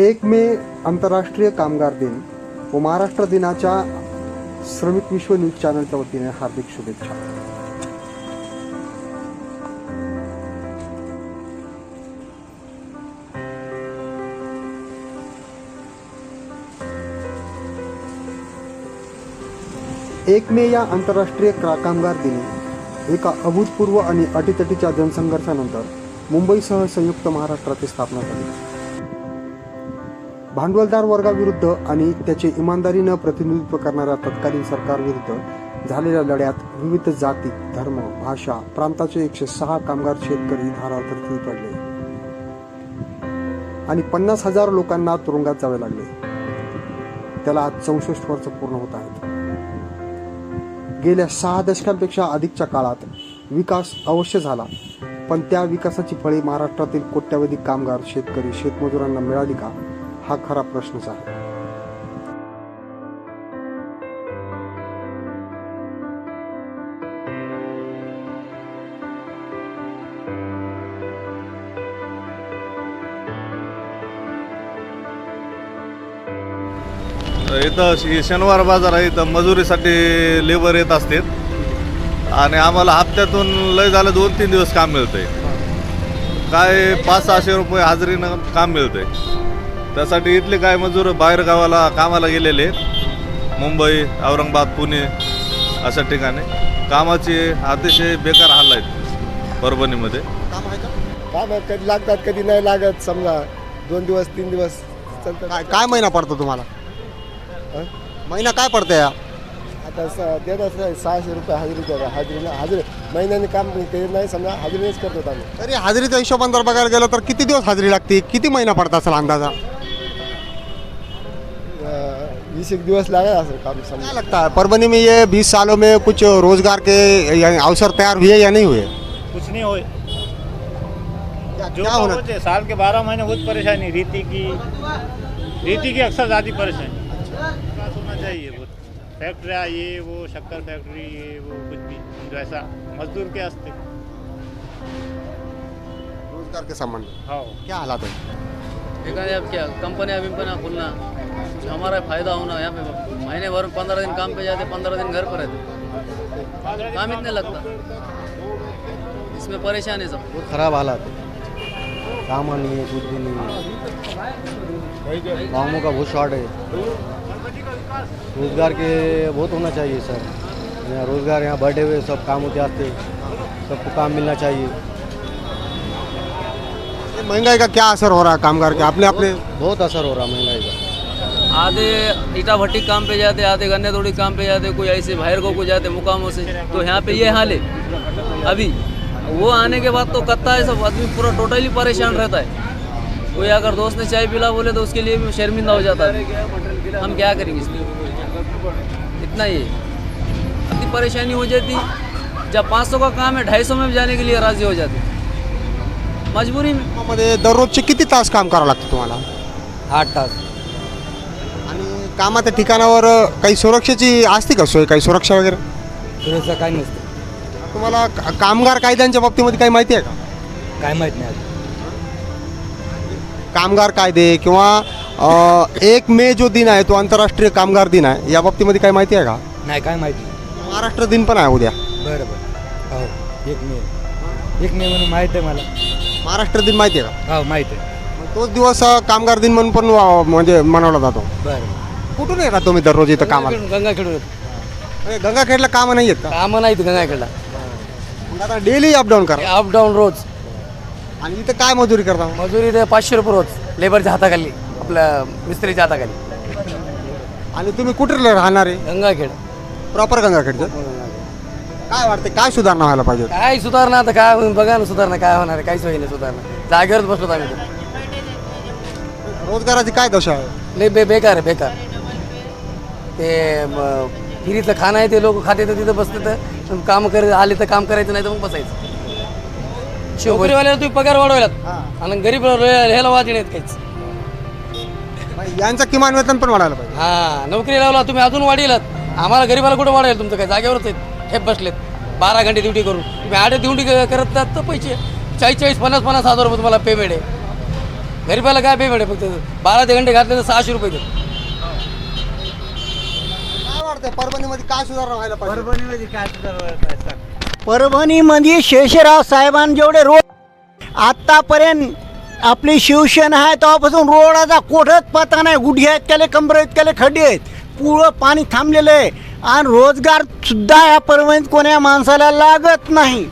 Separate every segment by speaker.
Speaker 1: एक मे आंतरराष्ट्रीय कामगार दिन व महाराष्ट्र दिनाच्या श्रमिक विश्व न्यूज चॅनलच्या वतीने हार्दिक शुभेच्छा. एक मे या आंतरराष्ट्रीय क्रा कामगार दिनी एका अभूतपूर्व आणि अटीतटीच्या जनसंघर्षानंतर मुंबईसह संयुक्त महाराष्ट्राची स्थापना झाली. भांडवलदार वर्गाविरुद्ध आणि त्याचे इमानदारीनं प्रतिनिधित्व करणाऱ्या तत्कालीन सरकारविरुद्ध झालेल्या लढ्यात विविध जाती धर्म भाषा प्रांताचे एकशे सहा कामगार शेतकरी धारावर पडले. आणि पन्नास हजार लोकांना तुरुंगात जावे लागले. त्याला आज चौसष्ट वर्ष पूर्ण होत आहेत. गेल्या सहा दशकांपेक्षा अधिकच्या काळात विकास अवश्य झाला पण त्या विकासाची फळे महाराष्ट्रातील कोट्यावधी कामगार शेतकरी शेतमजुरांना मिळाली का? हा खरा प्रश्नच आहे.
Speaker 2: इथं शनिवार बाजार आहे इथं मजुरीसाठी लेबर येत असते आणि आम्हाला हप्त्यातून लय झालं दोन तीन दिवस काम मिळतंय. काय पाच सहाशे रुपये हजेरीनं काम मिळतंय. त्यासाठी इथले काय मजूर बाहेर गावाला कामाला गेलेले आहेत. मुंबई औरंगाबाद पुणे अशा ठिकाणी. कामाचे अतिशय बेकार हाल आहेत परभणीमध्ये.
Speaker 3: काम कधी लागतात कधी नाही लागत. समजा दोन दिवस तीन दिवस चालतात.
Speaker 1: काय काय महिना पडतो तुम्हाला?
Speaker 3: हं?
Speaker 1: महिना काय पडतं या
Speaker 3: आता स- देत असं सहाशे रुपये हजेरी करा हजेरी हजेरी महिन्याने काम ते नाही. समजा हजेरीनेच करतो आम्ही.
Speaker 1: तरी हाजरीच्या हिशोबाने जर बघायला गेलं तर किती दिवस हाजरी लागते? किती महिना पडत असेल अंदाजा?
Speaker 3: वीस एक दिवस लागत असेल काम
Speaker 1: क्या लगता है परभनी में ये बीस सालों में कुछ रोज़गार के अवसर तैयार हुए या नहीं हुए?
Speaker 4: कुछ नहीं हो
Speaker 1: क्या,
Speaker 4: जो
Speaker 1: क्या होना
Speaker 4: होते साल के बारह महीने बहुत परेशानी रीति की रीति की अक्सर ज़्यादा परेशानी। विकास होना चाहिए बहुत? फैक्ट्रिया ये वो शक्कर फैक्ट्री ये वो कुछ भी वैसा मजदूर के हस्ते
Speaker 1: रोज़गार के संबंध
Speaker 4: हाँ।
Speaker 1: क्या हालात है?
Speaker 5: एखाद्या क्या कंपनियाँ विंपनियाँ खुलना। जो हमारा फ़ायदा होना यहाँ पे महीने भर में पंद्रह दिन काम पे जाते पंद्रह दिन घर पर रहते। काम इतने लगता। इसमें परेशान है सब।
Speaker 6: बहुत खराब हालात है। काम नहीं है कुछ भी नहीं है। कामों का बहुत शॉर्ट है। रोज़गार के बहुत होना चाहिए सर। यहाँ रोज़गार यहाँ बढ़े हुए सब काम होते आते। सबको काम मिलना चाहिए।
Speaker 1: महँगाई का क्या असर हो रहा है कामगार के? अपने अपने
Speaker 6: बहुत असर हो रहा है महँगाई का।
Speaker 5: आधे ईटा भट्टी काम पे जाते आधे गन्ने तोड़ी काम पे जाते कोई ऐसे बाहर को कोई जाते मुकामों से। तो यहाँ पे ये हाल है। अभी वो आने के बाद तो कत्ता है सब आदमी पूरा टोटली परेशान रहता है। कोई अगर दोस्त ने चाय पिला बोले तो उसके लिए भी शर्मिंदा हो जाता है। हम क्या करेंगे इसमें? इतना ही इतनी परेशानी हो जाती जब 500 का काम है 250 में जाने के लिए राज़ी हो जाते। मजबूरी में।
Speaker 1: मध्ये दररोजचे किती तास काम करावं लागतं तुम्हाला?
Speaker 6: आठ तास।
Speaker 1: कामाच्या ठिकाणावर काही सुरक्षेची असते का सोय काही सुरक्षा वगैरे?
Speaker 6: सुरक्षा काय नसतं.
Speaker 1: तुम्हाला का- कामगार कायद्यांच्या बाबतीमध्ये काही माहिती आहे का?
Speaker 6: काय माहीत नाही.
Speaker 1: कामगार कायदे किंवा अ, एक मे जो दिन आहे तो आंतरराष्ट्रीय कामगार दिन आहे या बाबतीमध्ये काही माहिती आहे का?
Speaker 6: नाही काय माहीत नाही.
Speaker 1: महाराष्ट्र दिन पण आहे उद्या.
Speaker 6: बरं बरं. हो एक मे. एक मे म्हणून माहीत आहे मला.
Speaker 1: महाराष्ट्र दिन माहिती आहे का?
Speaker 6: हो माहीत आहे.
Speaker 1: मग तोच दिवस अ, कामगार दिन म्हणून पण वा- म्हणजे मनवला जातो.
Speaker 6: बरं.
Speaker 1: कुठून येतात तुम्ही दररोज इथं कामाला?
Speaker 6: गंगाखेडून
Speaker 1: अरे, गंगाखेडला कामं नाही का?
Speaker 6: कामं नाहीत गंगाखेडला.
Speaker 1: मग आता डेली अपडाऊन करा.
Speaker 6: अप डाऊन रोज.
Speaker 1: आणि इथं काय मजुरी करता?
Speaker 6: मजुरी ते पाचशे रुपये रोज लेबरच्या हाताखाली आपल्या मिस्त्रीच्या हाताखाली.
Speaker 1: आणि तुम्ही कुठे राहणार आहे?
Speaker 6: गंगाखेड.
Speaker 1: प्रॉपर गंगाखेडचं? काय वाटते काय सुधारणा व्हायला पाहिजे?
Speaker 6: काय सुधारणा आता काय होईल बघा ना सुधारणा काय होणार आहे काहीच होईल नाही सुधारणा. जागेवरच बसलो आम्ही तर.
Speaker 1: रोजगाराची काय दशा आहे?
Speaker 6: लय बे बेकार आहे बेकार. ते फिरीतलं खाणं आहे ते लोक खाते तर तिथं बसते तर काम कर आले तर काम करायचं नाही तर मग बसायचं. नोकरीवाल्याला तुम्ही पगार वाढवलात आणि गरीब ह्याला वाजणे आहेत काहीच.
Speaker 1: यांचं किमान वेतन पण वाढायला पाहिजे.
Speaker 6: हा नोकरी लावला तुम्ही अजून वाढीलात. आम्हाला गरीबाला कुठं वाढेल तुमचं काय? जागेवरच आहेत. ठेप बसलेत. बारा घंटे ड्युटी करून. तुम्ही आठ ड्युटी करत तर पैसे. चाळीस चाळीस पन्नास पन्नास हजार रुपये तुम्हाला पेमेंट आहे.
Speaker 7: गरीबाला काय पे फक्त बारा ते घंटे घातले तर सहाशे रुपये देतो.
Speaker 1: वाटतंय परभणीमध्ये काय सुधारणा व्हायला पाहिजे?
Speaker 8: परभणीमध्ये शेषराव साहेबांनी जेवढे रोड आत्तापर्यंत आपली शिवसेना आहे तेव्हापासून रोडाचा कोठच पत्ता नाही. गुढी आहेत केले कमर केले खड्डे आहेत. पुळं पाणी थांबलेलं आहे. आणि रोजगार सुद्धा या परभणीत कोण्या माणसाला लागत नाही.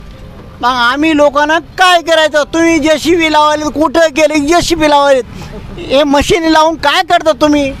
Speaker 8: मग आम्ही लोकांना काय करायचं? तुम्ही जे सी बी लावाले कुठं गेले? जे सी बी लावाले हे मशीन लावून काय करता तुम्ही?